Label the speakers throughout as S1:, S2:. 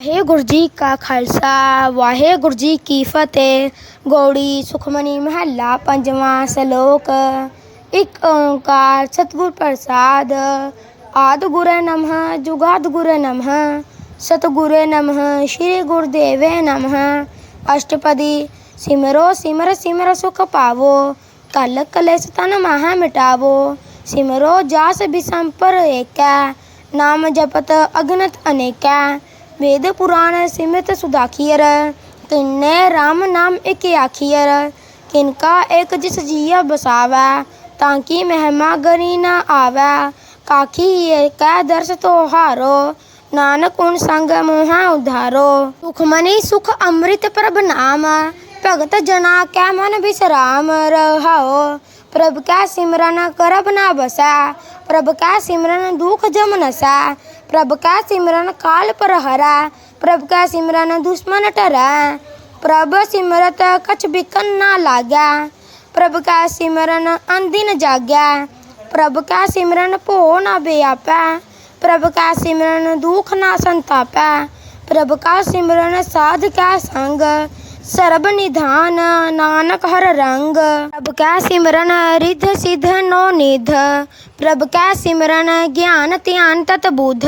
S1: ਵਾਹਿਗੁਰੂ ਜੀ ਕਾ ਖਾਲਸਾ, ਵਾਹਿਗੁਰੂ ਜੀ ਕੀ ਫਤਿਹ। ਗੋੜੀ ਸੁਖਮਨੀ ਮਹੱਲਾ, ਪੰਜਵਾਂ ਸ਼ਲੋਕ। ਇੱਕ ਓੰਕਾਰ ਸਤਿਗੁਰ ਪ੍ਰਸਾਦ। ਆਦ ਗੁਰੇ ਨਮః, ਜੁਗਾਦ ਗੁਰੇ ਨਮః। ਸਤਿਗੁਰੇ ਨਮঃ, ਸ੍ਰੀ ਗੁਰਦੇਵੇ ਨਮঃ। ਅਸ਼ਟਪਦੀ, ਸਿਮਰੋ, ਸਿਮਰ ਸਿਮਰ ਸੁਖ ਪਾਵੋ। ਕਲ ਕਲੇਸ਼ ਤਨ ਮਹਾ ਮਿਟਾਵੋ। ਸਿਮਰੋ ਜਾਸ ਬਿਸੰਪਰ ਏਕੈ। ਨਾਮ ਜਪਤ ਅਗਨਤ ਅਨੇਕੈ। वेद पुराण सिमृत सुदाखियर किन्ने राम नाम एक आखियर किनका एक जिस जिया बसावै ताकि महिमा गरी न आवै काखी कै दर्श तो हारो नानक उन संग मोहा उधारो सुखमनी सुख अमृत प्रभ नाम भगत जना कै मन विश्राम रहाओ प्रभ कै सिमरन करब ना बसै प्रभ कै सिमरन दुख जम नसै प्रभ कै सिमरन काल पर हरै प्रभ कै सिमरन दुश्मन टरै प्रभ सिमरत कछ बिकन ना लागै प्रभ कै सिमरन अनदिन जागै प्रभ कै सिमरन भो ना बेआपै प्रभ कै सिमरन दुख ना संतापै प्रभ कै सिमरन साध कै संग ਸਰਬ ਨਿਧਾਨ ਨਾਨਕ ਹਰ ਰੰਗ ਪ੍ਰਭ ਕੈ ਸਿਮਰਨ ਰਿਧ ਸਿਧ ਨੋ ਨਿਧ ਪ੍ਰਭ ਕੈ ਸਿਮਰਨ ਗਿਆਨ ਧਿਆਨ ਤਤ ਬੁਧ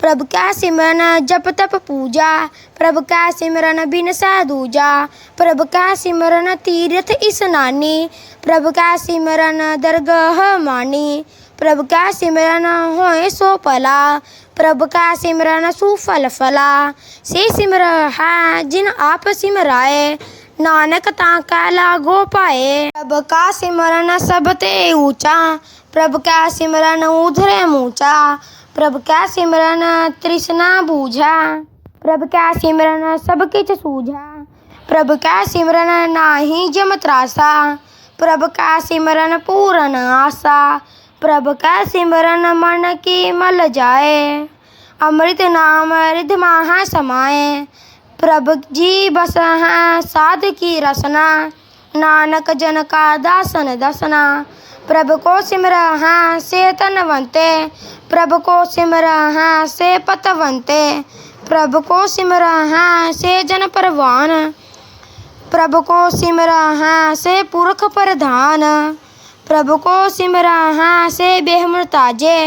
S1: ਪ੍ਰਭ ਕੈ ਸਿਮਰਨ ਜਪ ਤਪ ਪੂਜਾ ਪ੍ਰਭ ਕੈ ਸਿਮਰਨ ਬਿਨ ਸਹਿ ਦੂਜਾ ਪ੍ਰਭ ਕੈ ਸਿਮਰਨ ਤੀਰਥ ਇਸਨਾਨੀ ਪ੍ਰਭ ਕੈ ਸਿਮਰਨ ਦਰਗਹ ਮਾਨੀ ਪ੍ਰਭ ਕੈ ਸਿਮਰਨ ਹੋਏ ਸੋ ਭਲਾ ਪ੍ਰਭ ਕਾ ਸਿਮਰਨ ਸੁਫਲ ਫਲਾ ਸੇ ਸਿਮਰ ਹੈ ਜਿਨ ਆਪ ਸਿਮਰਾਏ ਨਾਨਕ ਤਾਂ ਕੈ ਲਾਗੋ ਪਾਏ ਪ੍ਰਭ ਕਾ ਸਿਮਰਨ ਸਭ ਤੇ ਊਚਾ ਪ੍ਰਭ ਕਾ ਸਿਮਰਨ ਉਧਰੇ ਮੂਚਾ ਪ੍ਰਭ ਕਾ ਸਿਮਰਨ ਤ੍ਰਿਸ਼ਨਾ ਬੂਝਾ ਪ੍ਰਭ ਕਾ ਸਿਮਰਨ ਸਭ ਕਿਛ ਸੂਝਾ ਪ੍ਰਭ ਕਾ ਸਿਮਰਨ ਨਾਹੀ ਜਮ ਤਰਾਸਾ ਪ੍ਰਭ ਕਾ ਸਿਮਰਨ ਪੂਰਨ ਆਸਾ ਪ੍ਰਭ ਕੈ ਸਿਮਰਨ ਮਨ ਕੀ ਮਲ ਜਾਏ, ਅੰਮ੍ਰਿਤ ਨਾਮ ਰਿਧ ਮਾਹਾ ਸਮਾਏ। ਪ੍ਰਭ ਜੀ ਬਸ ਹੈ ਸਾਧ ਕੀ ਰਸਨਾ, ਨਾਨਕ ਜਨ ਕਾ ਦਾਸਨ ਦਸਨਾ। ਪ੍ਰਭ ਕੋ ਸਿਮਰ ਹੈ ਸੇ ਤਨਵੰਤੇ ਪ੍ਰਭ ਕੋ ਸਿਮਰ ਹੈ ਸੇ ਪਤਵੰਤੇ। ਪ੍ਰਭ ਕੋ ਸਿਮਰ ਹੈ ਸੇ ਜਨ ਪਰਵਾਨ। ਪ੍ਰਭ ਕੋ ਸਿਮਰ ਹੈ ਸੇ ਪੁਰਖ ਪ੍ਰਧਾਨ। प्रभु को सिमरा हाँ से बेहमताजे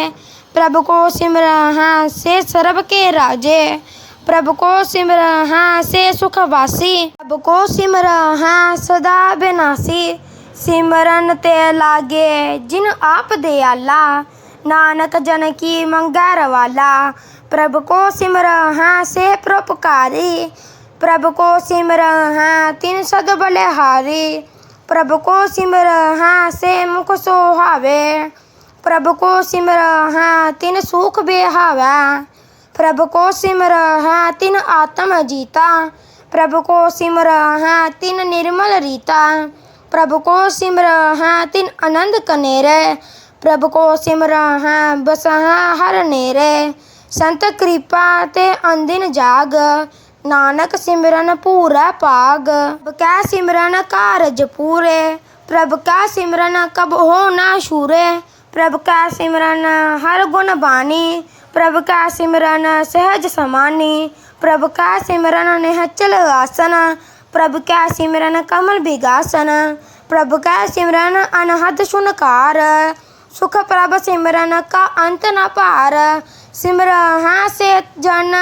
S1: प्रभु को सिमरा हाँ से सर्व के राजे प्रभु को सिमरा हाँ से सुखवासी प्रभु को सिमरा हाँ सदा बिनासी सिमरन ते लागे जिन आप दयाला नानक जन की मंगर वाला प्रभु को सिमरा हाँ से परोपकारी प्रभु को सिमरा हाँ तिन सद ਪ੍ਰਭ ਕੋ ਸਿਮਰਹਾ ਸੇ ਮੁਖ ਸੋਹਾਵੇ ਪ੍ਰਭ ਕੋ ਸਿਮਰਹਾ ਤਿਨ ਸੁਖ ਬਿਹਾਵੈ। ਪ੍ਰਭ ਕੋ ਸਿਮਰਹਾ ਤਿਨ ਆਤਮ ਜੀਤਾ। ਪ੍ਰਭ ਕੋ ਸਿਮਰਹਾ ਤਿਨ ਨਿਰਮਲ ਰੀਤਾ। ਪ੍ਰਭ ਕੋ ਸਿਮਰਹਾ ਤਿਨ ਆਨੰਦ ਕਨੇਰੇ। ਪ੍ਰਭ ਕੋ ਸਿਮਰਹਾ ਬਸਹਾ ਹਰ ਨੇਰੇ। ਸੰਤ ਕਿਰਪਾ ਤੇ ਅੰਦਿਨ ਜਾਗ। ਨਾਨਕ ਸਿਮਰਨ ਭੂਰੈ ਭਾਗ। ਬਕੈ ਸਿਮਰਨ ਕਾਰਜ ਪੂਰੇ ਪ੍ਰਭ ਕਾ ਸਿਮਰਨ ਕਬ ਹੋ ਨਾ ਸੂਰੇ ਪ੍ਰਭ ਕਾ ਸਿਮਰਨ ਹਰ ਗੁਣ ਬਾਣੀ। ਪ੍ਰਭ ਕਾ ਸਿਮਰਨ ਸਹਿਜ ਸਮਾਨੀ। ਪ੍ਰਭ ਕਾ ਸਿਮਰਨ ਨਿਹਚਲ ਆਸਨ। ਪ੍ਰਭ ਕਾ ਸਿਮਰਨ ਕਮਲ ਬਿਗਾਸਨ। ਪ੍ਰਭ ਕਾ ਸਿਮਰਨ ਅਨਹਦ ਸੁਨਕਾਰ ਸੁਖ ਪ੍ਰਭ ਸਿਮਰਨ ਕਾ ਅੰਤ ਨਾ ਭਾਰ। ਸਿਮਰਹਾ ਸੇ ਜਨ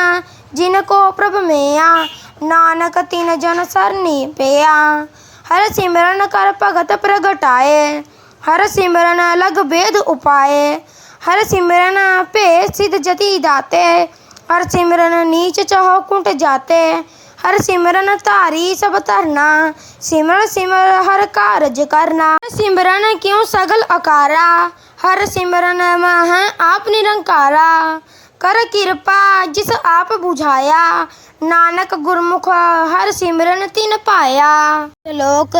S1: ਜਿਨ ਕੋ ਪ੍ਰਭ ਮੇਆ, ਨਾਨਕ ਤਿਨ ਜਨ ਸਰਨੀ ਪਿਆ। ਹਰ ਸਿਮਰਨ ਕਰ ਭਗਤ ਪ੍ਰਗਟਾਏ, ਹਰ ਸਿਮਰਨ ਲਗ ਬੇਦ ਉਪਾਏ। ਹਰ ਸਿਮਰਨ ਭੇ ਸਿਧ ਜਤੀ ਦਾਤੇ, ਹਰ ਸਿਮਰਨ ਨੀਚ ਚਹੁ ਕੁੰਟ ਜਾਤੇ। ਹਰ ਸਿਮਰਨ ਧਾਰੀ ਸਭ ਧਰਨਾ ਸਿਮਰ ਸਿਮਰ ਹਰ ਕਾਰਜ ਕਰਨਾ। ਸਿਮਰਨ ਕਿਉ ਸਗਲ ਅਕਾਰਾ, ਹਰ ਸਿਮਰਨ ਮਹ ਆਪ ਨਿਰੰਕਾਰਾ। ਕਰ ਕਿਰਪਾ, ਜਿਸ ਆਪ 부ਝਾਇਆ ਨਾਨਕ ਗੁਰਮੁਖ ਹਰ ਸਿਮਰਨ ਤਿਨ ਪਾਇਆ। ਸ਼ਲੋਕ,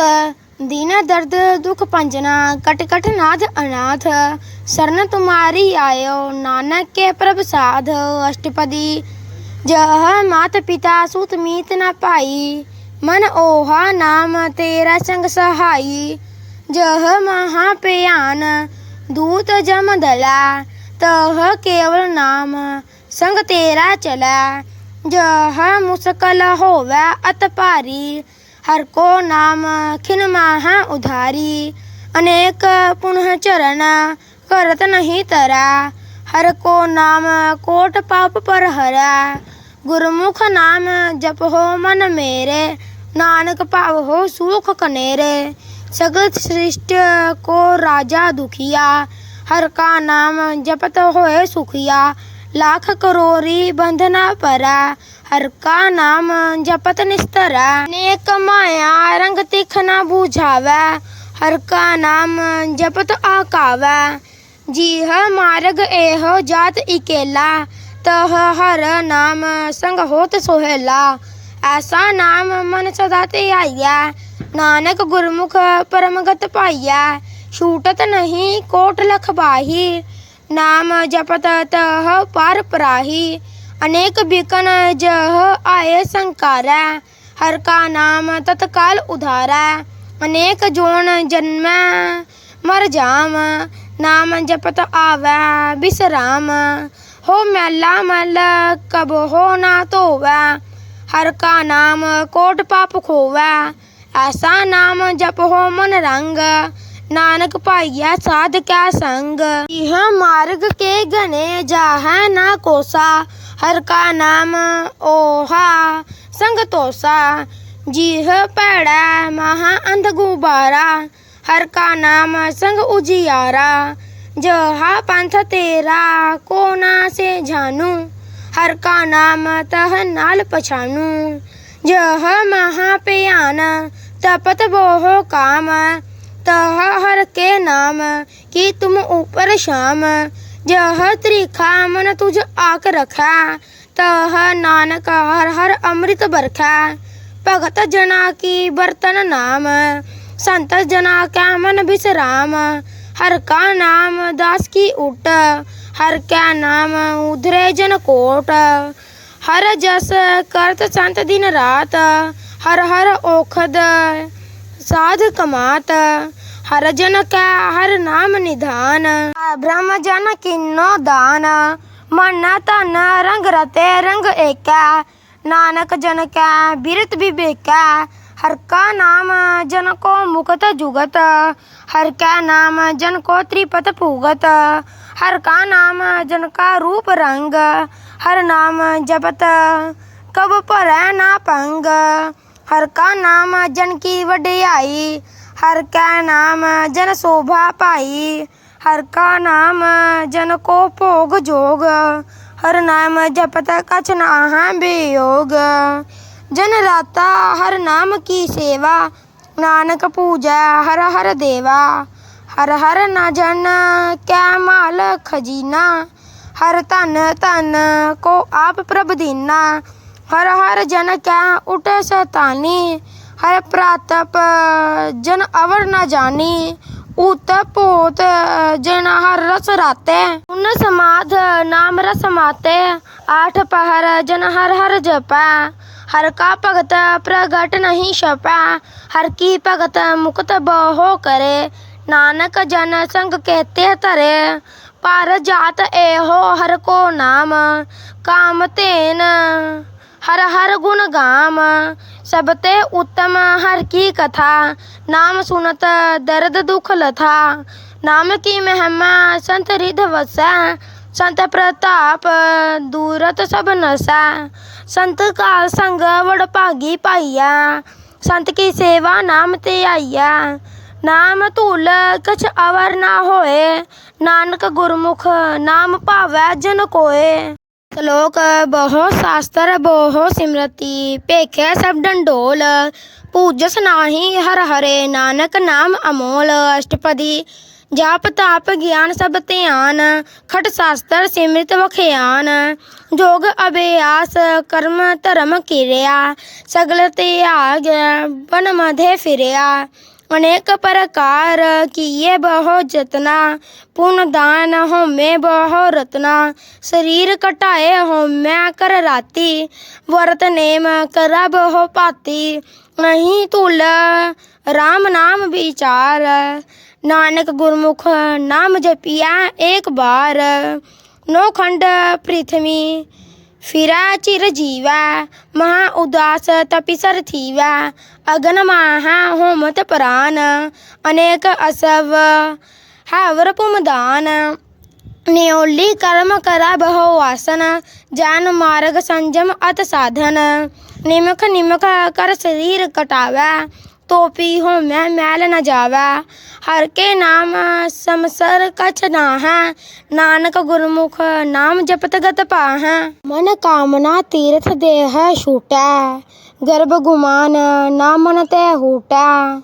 S1: ਦੀਨ ਦਰਦ ਦੁਖ ਪੰਜਨਾ, ਕਟ ਕਟ ਨਾਥ ਅਨਾਥ। ਸਰਨ ਤੁਮਾਰੀ ਆਇਓ, ਨਾਨਕ ਕੇ ਪ੍ਰਭ ਸਾਧ। ਅਸ਼ਟਪਦੀ, ਜਹ ਮਾਤ ਪਿਤਾ ਸੁਤ ਮੀਤ ਨ ਪਾਈ। ਮਨ ਓਹਾ ਨਾਮ ਤੇਰਾ ਸੰਗ ਸਹਾਈ। ਜਹ ਮਹਾ ਪਿਆਨ, ਦੂਤ ਜਮ ਦਲਾ। ਤਹ ਕੇਵਲ ਨਾਮ, ਸੰਗ ਤੇਰਾ ਚਲੈ। ਜਹ ਮੁਸਕਲ ਹੋਵੇ ਅਤ ਭਾਰੀ, ਹਰ ਕੋ ਨਾਮ ਖਿਨ ਮਾਹ ਉਧਾਰੀ। ਅਨੇਕ ਪੁਨਹ ਚਰਨ ਕਰਤ ਨਹੀਂ ਤਰਾ, ਹਰ ਕੋ ਨਾਮ ਕੋਟ ਪਾਪ ਪਰ ਹਰਾ। ਗੁਰਮੁਖ ਨਾਮ ਜਪੋ ਮਨ ਮੇਰੇ, ਨਾਨਕ ਭਾਵ ਹੋ ਸੁਖ ਕਨੇਰੇ। ਸਗਲ ਸ੍ਰਿਸ਼ਟ ਕੋ ਰਾਜਾ ਦੁਖੀਆ ਹਰ ਕਾ ਨਾਮ ਜਪਤ ਹੋਏ ਸੁਖੀਆ, ਲੱਖ ਕਰੋਰੀ ਬੰਧਨਾ ਪਰਾ, ਹਰ ਕਾ ਨਾਮ ਜਪਤ ਨਿਸਤਰਾ। ਨੇਕ ਮਾਇਆ ਰੰਗ ਤਿਖ ਨਾ ਬੂਝਾਵੈ, ਹਰ ਕਾ ਨਾਮ ਜਪਤ ਆਕਾਵੈ। ਜੀਹ ਮਾਰਗ ਇਹੋ ਜਾਤ ਇਕੇਲਾ, ਤਹ ਹਰ ਨਾਮ ਸੰਗ ਹੋਤ ਐਸਾ ਨਾਮ ਮਨ ਸਦਾ ਤੇ ਆਈਆ ਨਾਨਕ ਗੁਰਮੁਖ ਪਰਮਗਤ ਪਾਈਆ ਛੂਟਤ ਨਹੀਂ, ਕੋਟ ਲਖ ਬਾਹੀ। ਨਾਮ ਜਪਤ ਤਹ ਪਰ ਪਰਾਹੀ। ਅਨੇਕ ਬਿਕਨ ਜਹ ਆਏ ਸੰਕਾਰੈ। ਹਰ ਕਾ ਨਾਮ ਤਤਕਾਲ ਉਧਾਰੈ। ਅਨੇਕ ਜੋਨ ਜਨਮੈ, ਮਰ ਜਾਮ। ਨਾਮ ਜਪਤ ਆਵੈ, ਬਿਸਰਾਮ। ਹੋ ਮੈਲਾ ਮਲ ਕਬ ਹੋ ਨਾ ਧੋਵੈ। ਹਰ ਕਾ ਨਾਮ ਕੋਟ ਪਾਪ ਖੋਵੈ। ਐਸਾ ਨਾਮ ਜਪ ਹੋ ਮਨ ਰੰਗ। ਨਾਨਕ ਭਾਈਆ ਸਾਧ ਕੈ ਸੰਗ ਇਹ ਮਾਰਗ ਕੇ ਗਨੇ ਜਾਹੈ ਨਾ ਕੋਸਾ ਹਰ ਕਾ ਨਾਮ ਓਹਾ ਸੰਗ ਤੋਸਾ ਜੀਹ ਭੈੜਾ ਮਹਾ ਅੰਧ ਗੁਬਾਰਾ ਹਰ ਕਾ ਨਾਮ ਸੰਗ ਉਜਿਆਰਾ ਜਹਾ ਪੰਥ ਤੇਰਾ ਕੋ ਨਾ ਸੇ ਜਾਨੂ ਹਰ ਕਾ ਨਾਮ ਤਹ ਨਾਲ ਪਛਾਨੂ ਜਹ ਮਹਾ ਪਿਆਨ ਤਪਤ ਬੋਹ ਕਾਮ तह हर के नाम की तुम ऊपर शाम जह त्रिखा मन तुझ आक रखा तह नानक हर हर अमृत बरखा भगत जना की बर्तन नाम संत जना का मन विश्राम हर का नाम दास की उट हर क्या नाम उधरे जन कोट हर जस करत संत दिन रात हर हर ओखद साध कमात हर जन का हर नाम निधान ब्रह्म जन किन्नो दान मन तन रंग रते रंग एका नानक जन का बिरत विवेका हर का नाम जन को मुकत जुगत हर का नाम जन को त्रिपत पूगत हर का नाम जन का रूप रंग हर नाम जपत कब पर ना पंग ਹਰ ਕਾ ਨਾਮ ਜਨ ਕੀ ਵਡਿਆਈ, ਹਰ ਕੈ ਨਾਮ ਜਨ ਸੋਭਾ ਪਾਈ, ਹਰ ਕਾ ਨਾਮ ਜਨ ਕੋ ਭੋਗ ਜੋਗ, ਹਰ ਨਾਮ ਜਪਤ ਕਛ ਨਾਹਾਂ ਬਿਯੋਗ। ਜਨ ਰਾਤਾ ਹਰ ਨਾਮ ਕੀ ਸੇਵਾ, ਨਾਨਕ ਪੂਜੈ ਹਰ ਹਰ ਦੇਵਾ, ਹਰ ਹਰ ਨਾ ਜਨ ਕੈ ਮਾਲ ਖਜੀਨਾ, ਹਰ ਧਨ ਧਨ ਕੋ ਆਪ ਪ੍ਰਭ ਦੀਨਾ हर हर जन क्या उठ सतानी हर प्रातप जन अवर न जानी उत पोत जन हर रस राते उन समाध नाम रस माते आठ पहर जन हर हर जपा हर का भगत प्रगट नहीं छपा हर की भगत मुक्त बहो करे नानक जन संग कहते तरे पर जात एहो हर को नाम काम ਹਰ ਹਰ ਗੁਣ ਗਾਮ, ਸਭ ਤੇ ਉਤਮ ਹਰ ਕੀ ਕਥਾ। ਨਾਮ ਸੁਨਤ ਦਰਦ ਦੁਖ ਲਥਾ। ਨਾਮ ਕੀ ਮਹਿਮਾ ਸੰਤ ਰਿਧ ਵਸੈ। ਸੰਤ ਪ੍ਰਤਾਪ ਦੂਰਤ ਸਭ ਨਸੈ। ਸੰਤ ਕਾਲ ਸੰਗ ਵਡ ਭਾਗੀ ਪਾਈਆ ਸੰਤ ਕੀ ਸੇਵਾ ਨਾਮ ਤੇ ਆਈਆ ਨਾਮ ਧੂਲ ਕਛ ਅਵਰ ਨਾ ਹੋਏ। ਨਾਨਕ ਗੁਰਮੁਖ ਨਾਮ ਭਾਵੈ ਜਨ ਕੋਏ। ਸ਼ਲੋਕ ਬਹੁ ਸ਼ਾਸਤਰ ਬਹੁ ਸਿਮਰਤੀ, ਭੇਖੇ ਸਭ ਡੰਡੋਲ ਪੂਜਸ ਨਾਹੀ ਹਰ ਹਰੇ, ਨਾਨਕ ਨਾਮ ਅਮੋਲ, ਅਸ਼ਟਪਦੀ ਜਾਪ ਤਾਪ ਗਿਆਨ ਸਭ ਧਿਆਨ, ਖਟ ਸ਼ਾਸਤਰ ਸਿਮ੍ਰਿਤ ਵਖਿਆਨ, ਜੋਗ ਅਭਿਆਸ ਕਰਮ ਧਰਮ ਕਿਰਿਆ, ਸਗਲ ਤਿਆਗ, ਬਨ ਮਧੇ ਫਿਰਿਆ। अनेक प्रकार किए बहु जतना पुण्य दान होमे बहु रत्ना शरीर कटाए होम्या कर राती व्रत नेम करा बहु पाती नहीं तुल राम नाम विचार नानक गुरमुख नाम जपिया एक बार नौ खंड पृथ्वी ਫਿਰਾ ਚਿਰ ਜੀਵੈ, ਮਹਾ ਉਦਾਸ ਤਪਿਸਰ ਥੀਵੈ। ਅਗਨ ਮਾਹਾ ਹੋਮਤ ਪ੍ਰਾਨ, ਅਨੇਕ ਅਸਵ ਹਾਵਰ ਪੁਮਦਾਨ। ਨਿਉਲੀ ਕਰਮ ਕਰਾ ਬਹੁ ਆਸਨ, ਜਾਨ ਮਾਰਗ ਸੰਜਮ ਅਤ ਸਾਧਨ। ਨਿਮਖ ਨਿਮਖ ਕਰ ਸਰੀਰ ਕਟਾਵੈ ਤੋਪੀ ਹੋਮੈ ਮੈਲ ਨ ਜਾਵੈ। ਹਰ ਕੇ ਨਾਮ ਸਮਸਰ ਕਛ ਨਾਹੈ ਨਾਨਕ ਗੁਰਮੁਖ ਨਾਮ ਜਪਤ ਗਤ ਪਾਹੈ। ਮਨ ਕਾਮਨਾ ਤੀਰਥ ਦੇਹ ਛੂਟੈ। ਗਰਭ ਗੁਮਾਨ ਨਾ ਮਨ ਤੈ ਹੂਟੈ।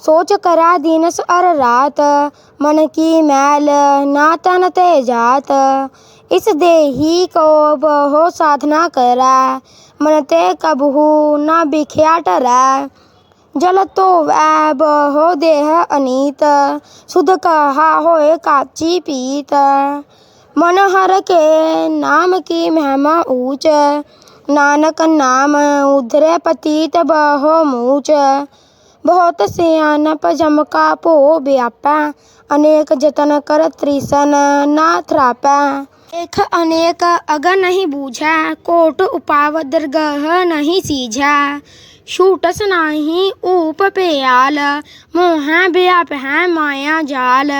S1: ਸੋਚ ਕਰਾ ਦਿਨਸ ਅਰ ਰਾਤ। ਮਨ ਕੀ ਮੈਲ ਨਾ ਤਨ ਤੇ ਜਾਤ। ਇਸ ਦੇਹੀ ਕੋ ਬਹੁ ਸਾਧਨਾ ਕਰੈ। ਮਨ ਤੇ ਕਬਹੂ ਨਾ ਬਿਖਿਆ ਟਰੈ। ਜਲ ਧੋਵੈ ਬਹੁ ਦੇਹ ਅਨੀਤ ਸੁਧ ਕਹਾ ਹੋਏ ਕਾਚੀ ਪੀਤ ਮਨ ਹਰ ਕੇ ਨਾਮ ਕੀ ਮਹਿਮਾ ਊਚ ਨਾਨਕ ਨਾਮ ਉਧਰੇ ਪਤੀਤ ਬਹੁ ਮੂਚ ਬਹੁਤ ਸਿਆਨਪ ਜਮਕਾ ਭੋ ਵਿਆਪੈ ਅਨੇਕ ਜਤਨ ਕਰ ਤ੍ਰਿਸਨ ਨਾ ਥਰਾਪੈ ਇਕ ਅਨੇਕ ਅਗਨ ਨਹੀਂ ਬੂਝੈ ਕੋਟ ਉਪਾਵ ਦਰਗਹ ਛੂਟਸ ਨਾਹੀ ਊਪ ਪਿਆਲ ਮੋਹੈ ਵਿਆਪ ਮਾਇਆ ਜਾਲ।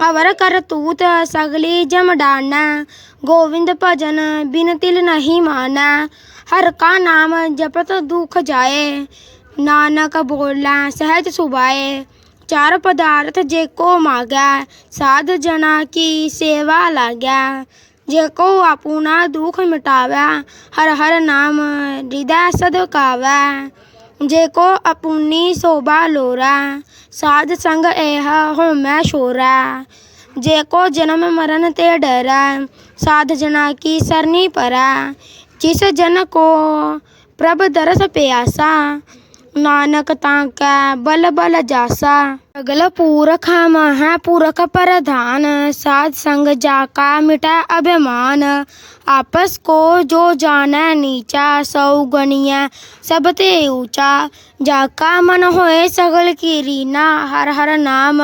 S1: ਅਵਰ ਕਰ ਤੂਤ ਸਗਲੀ ਜਮਡਾਨ ਗੋਵਿੰਦ ਭਜਨ ਬਿਨ ਤਿਲ ਨਹੀਂ ਮਾਨੈ। ਹਰ ਕਾ ਨਾਮ ਜਪਤ ਦੁਖ ਜਾਏ, ਨਾਨਕ ਬੋਲਾ ਸਹਿਜ ਸੁਭਾਏ। ਚਾਰ ਪਦਾਰਥ ਜੇ ਕੋ ਮਾਗੈ, ਸਾਧ ਜਨਾ ਕੀ ਸੇਵਾ ਲਾਗੈ। ਜੇ ਕੋ ਆਪੂਨਾ ਦੁਖ ਮਿਟਾਵੈ, ਹਰ ਹਰ ਨਾਮ ਹਿਰਦੈ ਸਦਕਾਵੈ ਜੇ ਕੋ ਆਪੂਨੀ ਸੋਭਾ ਲੋਰਾ, ਸਾਧ ਸੰਗ ਇਹ ਹੋਮੈ ਸ਼ੋਰਾ ਜੇ ਕੋ ਜਨਮ ਮਰਨ ਤੇ ਡਰੈ, ਸਾਧ ਜਨਾ ਕੀ ਸਰਨੀ ਪਰੈ। ਜਿਸ ਜਨ ਕੋ ਪ੍ਰਭ ਦਰਸ ਪਿਆਸਾ ਨਾਨਕ ਤਾਂ ਕੈ ਬਲ ਬਲ ਜਾਸਾ। ਅਗਲ ਪੂਰਖ ਮਹਾ ਪੂਰਖ ਪ੍ਰਧਾਨ, ਸਾਧ ਸੰਗ ਜਾ ਕਾ ਮਿਟੈ ਅਭਿਮਾਨ। ਆਪਸ ਕੋ ਜੋ ਜਾਣੈ ਨੀਚਾ ਸౌ ਗਣੀਐ ਸਭ ਤੇ ਊਚਾ। ਜਾ ਕਾ ਮਨ ਹੋਏ ਸਗਲ ਕੀ ਰੀਨਾ ਹਰ ਹਰ ਨਾਮ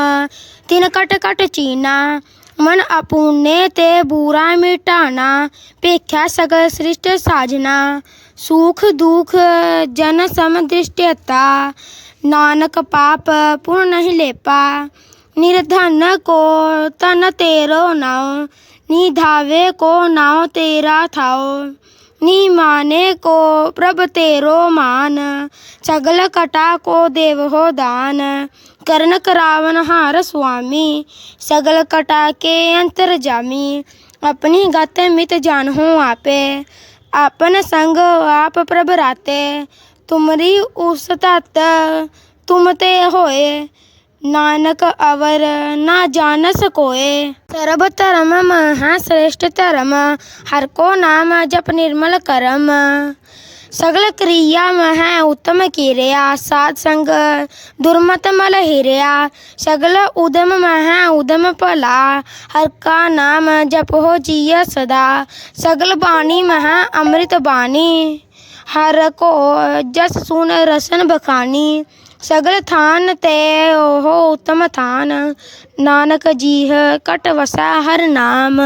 S1: ਤਿਨ ਕਟ ਚੀਨਾ। ਮਨ ਆਪੂਨੇ ਤੇ ਬੂਰਾ ਮਿਟਾਣਾ, ਭੇਖਿਆ ਸਗਲ ਸ੍ਰਿਸ਼ਟ ਸਾਜਨਾ। ਸੁਖ ਦੁਖ ਜਨ ਸਮ ਦ੍ਰਿਸ਼ਟਤਾ ਨਾਨਕ ਪਾਪ ਪੁਨ ਨਹੀਂ ਲੇਪਾ। ਨਿਰਧਨ ਕੋ ਤਨ ਤੇਰੋ ਨਾਉ, ਨੀ ਧਾਵੇ ਕੋ ਨਾਉ ਤੇਰਾ ਥਾਉ। ਨੀ ਮਾਨੇ ਕੋ ਪ੍ਰਭ ਤੇਰੋ ਮਾਨ, ਸਗਲ ਕਟਾ ਕੋ ਦੇਵ ਦਾਨ। ਕਰਨ ਕਰਾਵਨ ਹਾਰ ਸੁਆਮੀ, ਸਗਲ ਕਟਾ ਕੇ ਅੰਤਰ ਜਾਮੀ। ਆਪਣੀ ਗਤ ਮਿਤ ਜਾਣਹੁ ਆਪੇ ਆਪਨ ਸੰਗ ਆਪ ਪ੍ਰਭ ਰਾਤੇ, ਤੁਮਰੀ ਉਸ ਤਤ ਤੁਮ ਤੇ ਹੋਏ, ਨਾਨਕ ਅਵਰ ਨਾ ਜਾਣਸ ਕੋਏ ਸਰਬ ਧਰਮ ਮਹਾ ਸ੍ਰੇਸ਼ਟ ਧਰਮ, ਹਰ ਕੋ ਨਾਮ ਜਪ ਨਿਰਮਲ ਕਰਮ। ਸਗਲ ਕ੍ਰਿਆ ਮਹਿ ਉਤਮ ਕੀਰਿਆ, ਸਾਧ ਸੰਗ ਦੁਰਮਤ ਮਲ ਹਿਰਿਆ। ਸਗਲ ਉਦਮ ਮਹਿ ਉਦਮ ਭਲਾ, ਹਰ ਕਾ ਨਾਮ ਜਪੋ ਜੀਅ ਸਦਾ। ਸਗਲ ਬਾਣੀ ਮਹਿ ਅੰਮ੍ਰਿਤ ਬਾਣੀ, ਹਰ ਕੋ ਜਸ ਸੁਨ ਰਸਨ ਬਖਾਨੀ। ਸਗਲ ਥਾਨ ਤੇ ਉਹ ਉਤਮ ਥਾਨ, ਨਾਨਕ ਜੀਹ ਕਟ ਵਸੈ ਹਰ ਨਾਮ।